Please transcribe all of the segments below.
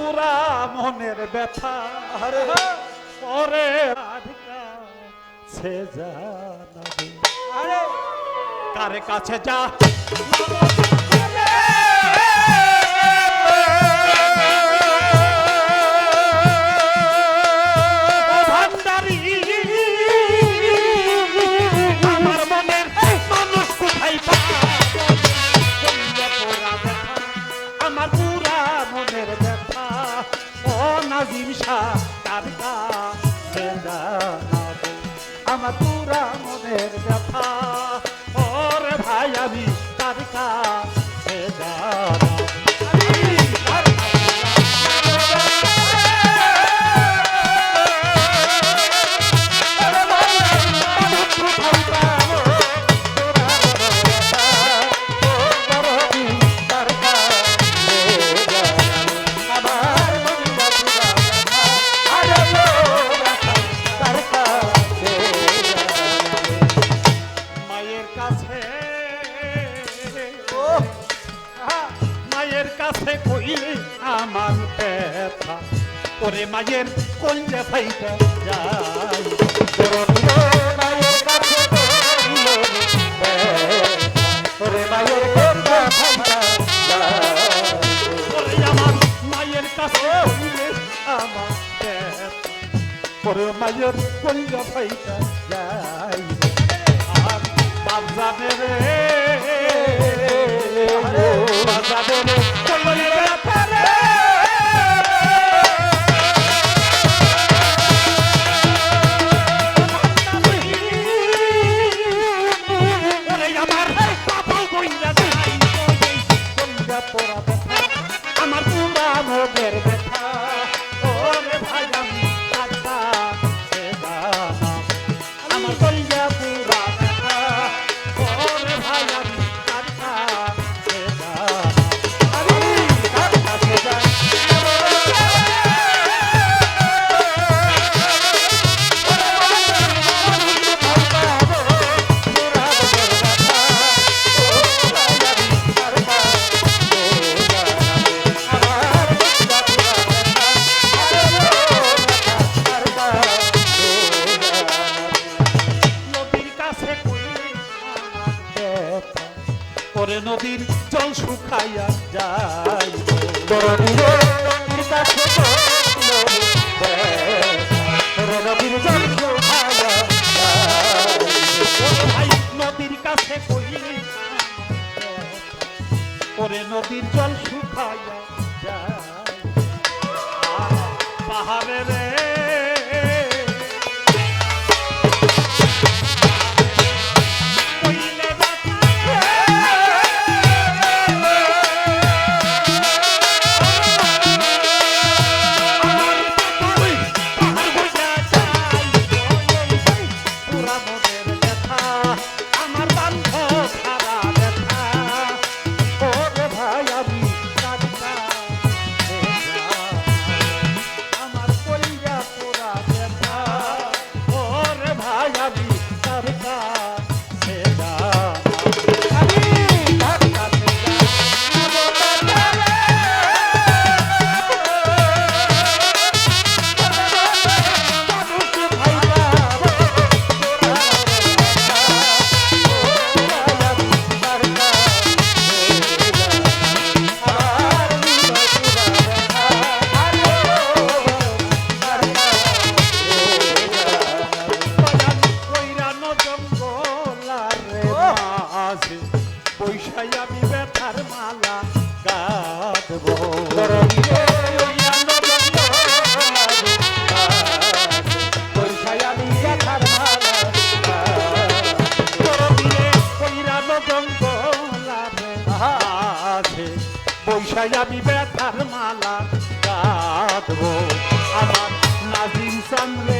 পুরা মনের ব্যথা পরে সে জানাবে। কারে কাছে যা? কাছে কইলে আমার ব্যথা। ওরে মায়ের কলজে ফাইটা যায়। মায়ের কইলে ওরে আমার মায়ের কাছে কইলে আমার মায়ের ফাইটা যায়। আর বাপ যাবে রে নদীর জল শুকাইয়া যায়। নদীর কাছে কইলে পরে নদীর জল শুকাইয়া যায়। পয়সায় আমি ব্যথার মালা বৈশাই আমি ব্যথার মালা গাঁথবো। আমার নাজিম চন্দ্রে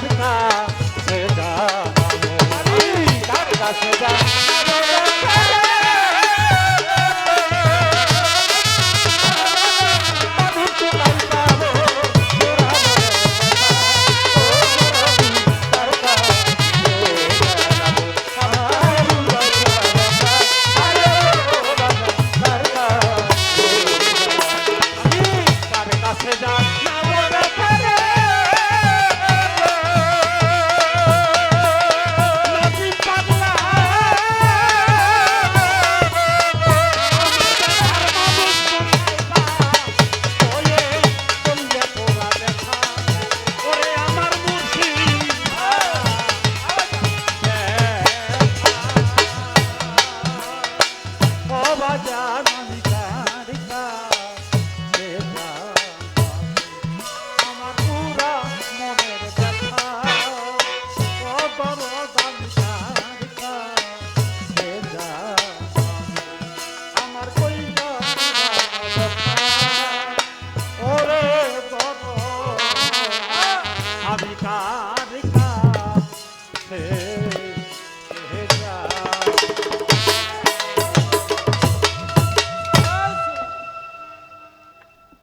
cantar